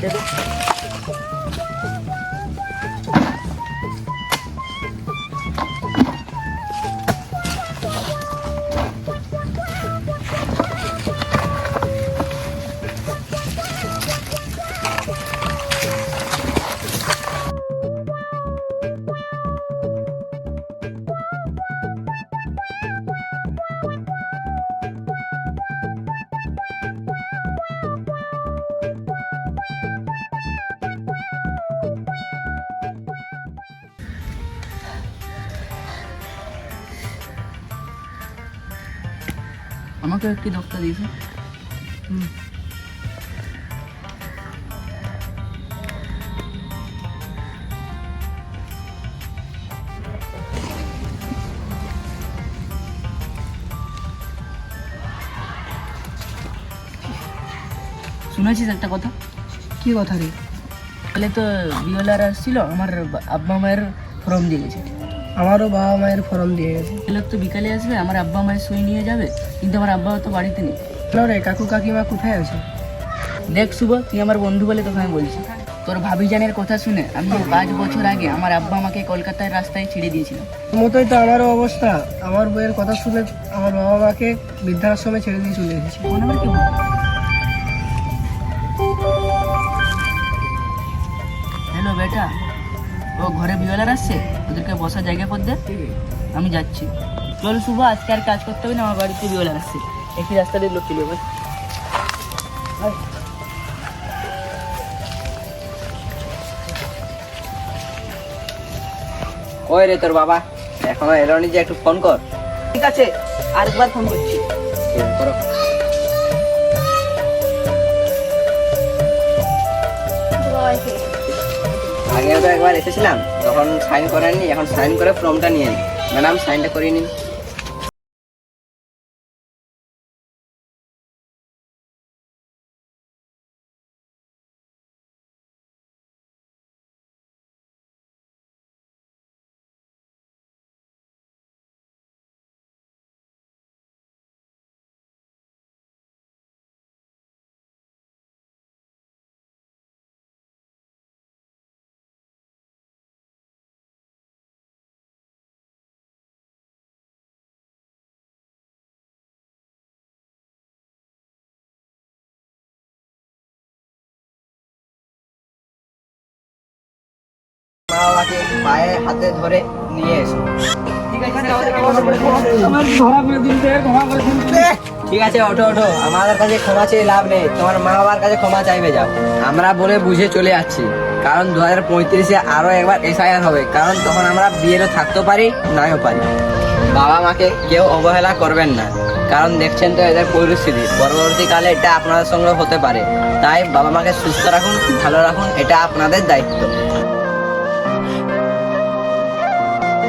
Dito. আমাকে একটি doctor দিয়েছে? শুনেছিস একটা কথা? কি কথা রে? তাহলে তো বিওলার আসছিল আমার আব্বা মায়ের ফর্ম দিয়ে গেছে। আমারও বাবা মায়ের ফর্ম দিয়ে গেছে। লোক তো বিকালে আসবে আমার আব্বা মায়ের সই নিয়ে যাবে কিন্তু আমার আব্বা তো বাড়িতে নেই। কেন রে কাকু কাকিমা কোথায় আছে? দেখ শুভ তুই আমার বন্ধু বলে তোকে আমি বলছি। তোর ভাবিজানের কথা শুনে আমি পাঁচ বছর আগে আমার আব্বা আমাকে কলকাতার রাস্তায় ছেড়ে দিয়েছিল। মতোই তো আমারও অবস্থা। আমার বইয়ের কথা শুনে আমার বাবা মাকে বৃদ্ধাশ্রমে ছেড়ে দিয়ে চলে এসেছি। নাম্বার কি হ্যালো বেটা। ও ঘরে বিওলার আসছে? ওদেরকে বসার জায়গা করে দে। আমি যাচ্ছি। চল শুভ, আজকে আর কাজ করতে হবে না, আমার বাড়িতে বিওলার আসছে। একই রাস্তা দিয়ে লোক চলে যাবে ওই রে তোর বাবা? এখনও এলো নি যে একটু ফোন কর। ঠিক আছে, আরেকবার ফোন করছি। করো। আগে তো একবার এসেছিলাম, তখন সাইন করেননি এখন সাইন করে ফর্মটা নিয়ে নিন ম্যাডাম, সাইনটা করিয়ে নিন। পায়ে হাতে ধরে নিয়ে এসো। ঠিক আছে ওঠো ওঠো। আমাদের কাছে ক্ষমা চেয়ে লাভ নেই। তোমার মা বাবার কাছে ক্ষমা চাইবে যাও। আমরা বলে বুঝে চলে যাচ্ছি। কারণ দু হাজার পঁয়ত্রিশে আরও একবার এসআইআর হবে। কারণ তখন আমরা বিয়েরও থাকতেও পারি নাও পারি। বাবা মাকে কেউ অবহেলা করবেন না। কারণ দেখছেন তো এদের পরিস্থিতি। পরবর্তীকালে এটা আপনাদের সঙ্গে হতে পারে। তাই বাবা মাকে সুস্থ রাখুন ভালো রাখুন এটা আপনাদের দায়িত্ব।